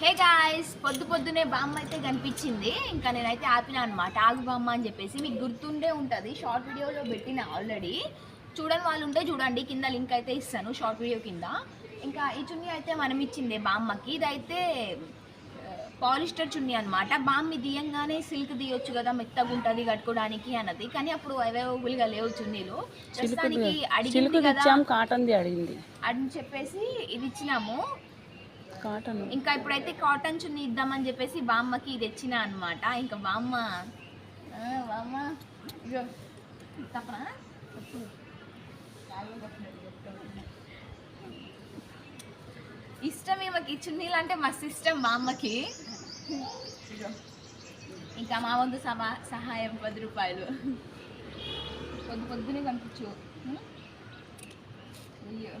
Hey guys పొద్దు పొద్దునే బామ్మ అయితే కనిపించింది. ఇంకా నేనైతే ఆపిన అనమాట ఆగు బామ్మ అని చెప్పేసి మీకు గుర్తుండే ఉంటుంది. షార్ట్ వీడియోలో పెట్టిన ఆల్రెడీ చూడని వాళ్ళు ఉంటే చూడండి. కింద లింక్ అయితే ఇస్తాను షార్ట్ వీడియో కింద. ఇంకా ఈ చున్నీ అయితే మనం ఇచ్చింది బామ్మకి. ఇదైతే పాలిస్టర్ చున్నీ అనమాట బామ్మి దియంగానే సిల్క్ తీయొచ్చు కదా మెత్తగా ఉంటుంది కట్టుకోవడానికి అన్నది. కానీ అప్పుడు అవైలబుల్గా లేవు చున్నీలు. ప్రస్తుతానికి అడిగింది కదా. అడిగింది. అని చెప్పేసి ఇది ఇచ్చినాము. కాటన్. ఇంకా ఇప్పుడైతే కాటన్ చున్నీ ఇద్దామని చెప్పేసి బామ్మకి ఇది తెచ్చిన అనమాట ఇంకా బామ్మ బామ్మ తప్పనా? ఇష్టం ఈమెకి చున్నీలు అంటే మస్తు ఇష్టం బామ్మకి ఇంకా మా వంతు సమా సహాయం పది రూపాయలు. పొద్దు పొద్దునే కనిపించు. అయ్యో.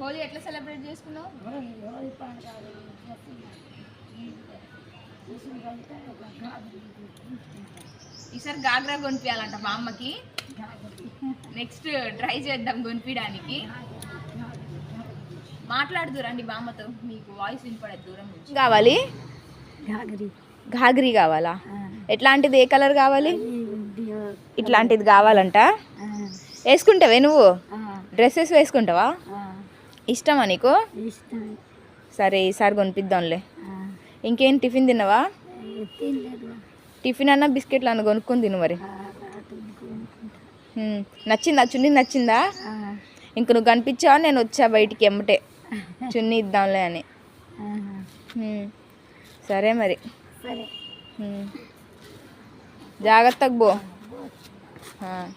హోలీ ఎట్లా సెలబ్రేట్ చేసుకున్నావు? ఈసారి గాగ్రా కొనిపించాలంట మా అమ్మకి. నెక్స్ట్ ట్రై చేద్దాం కొనిపించడానికి మాట్లాడుతూ రండి బామ్మతో. మీకు వాయిస్ వినపడదు దూరం నుంచి. కావాలి? ఘాగ్రీ. కావాలా? ఎట్లాంటిది? ఏ కలర్ కావాలి? ఇట్లాంటిది కావాలంట. వేసుకుంటావే నువ్వు? డ్రెస్సెస్ వేసుకుంటావా? ఇష్టమా నీకు? సరే ఈసారి కొనిపిద్దాంలే. ఇంకేం టిఫిన్ తిన్నావా? టిఫిన్ అన్న బిస్కెట్లు అన్న కొనుక్కొని తిను మరి. నచ్చిందా? చున్నీ నచ్చిందా? ఇంక నువ్వు కనిపించావా? నేను వచ్చా బయటికి ఎమ్మటే. చున్నీ ఇద్దాంలే అని. సరే మరి. సరే. హ్మ్. జాగ్రత్తగా పో. ఆ.